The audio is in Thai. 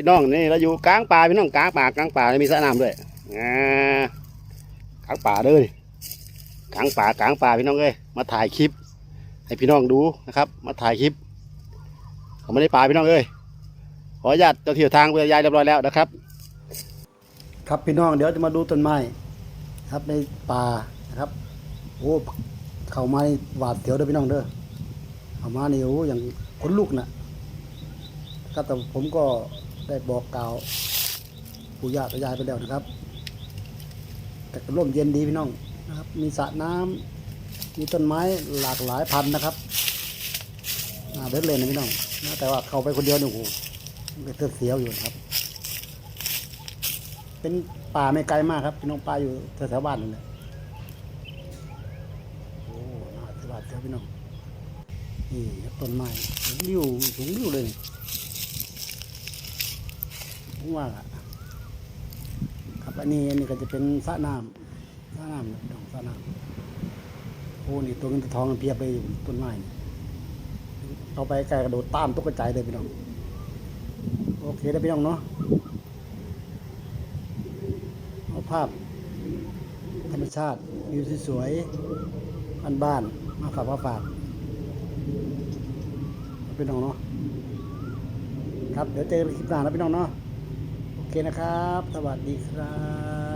พี่น้องนี่เราอยู่กลางป่าพี่น้องกลางป่ากลางป่ามีสระน้ำด้วยอ่ากลางป่าเด้อกลางป่ากลางป่าพี่น้องเอ้ยมาถ่ายคลิป ให้พี่น้องดูนะครับ มาถ่ายคลิปเขาไม่ได้ป่าพี่น้องเอ้ยขออนุญาตเจ้าที่ทางเพื่อยายเรียบร้อยแล้วนะครับ ครับพี่น้องเดี๋ยวจะมาดูต้นไม้ครับในป่านะครับโอ้เข้ามาหวาดเสียวเด้อพี่น้องเด้อเข้ามานี่โอ้อย่างขนลุกนะก็แต่ผมก็ ได้บอกกล่าวปู่ย่าตายายไปแล้วนะครับ แต่ก็ร่มเย็นดีพี่น้องนะครับ มีสระน้ำมีต้นไม้หลากหลายพันธุ์นะครับน่าเดินเลยนะพี่น้องนะแต่ว่าเข้าไปคนเดียวเนี่ยโอ้โหมันก็เสียวอยู่นะครับ เป็นป่าไม่ไกลมากครับพี่น้องป่าอยู่แถวๆบ้านนั่แหละโอ้น่าสบายเจ้าพี่น้องนี่ต้นไม้สูงริ้วสูงริ้วเลย ผมว่าอะครับอันนี้อันนี้ก็จะเป็นสระน้ำสระน้ำนะพี่น้องสระน้ำโอ้นี่ตัวเงินตัวทองเพียบเลยอยู่ต้นไม้นี่เอาไปไกลกระโดดตามตกกระจายเลยพี่น้องโอเคได้พี่น้องเนาะเอาภาพ ธรรมชาติวิวสวยๆบ้านบ้านๆมาฝากมาฝากพี่น้องเนาะครับเดี๋ยวเจอกันคลิปหน้านะพี่น้องเนาะ เคนะครับ สวัสดีครับ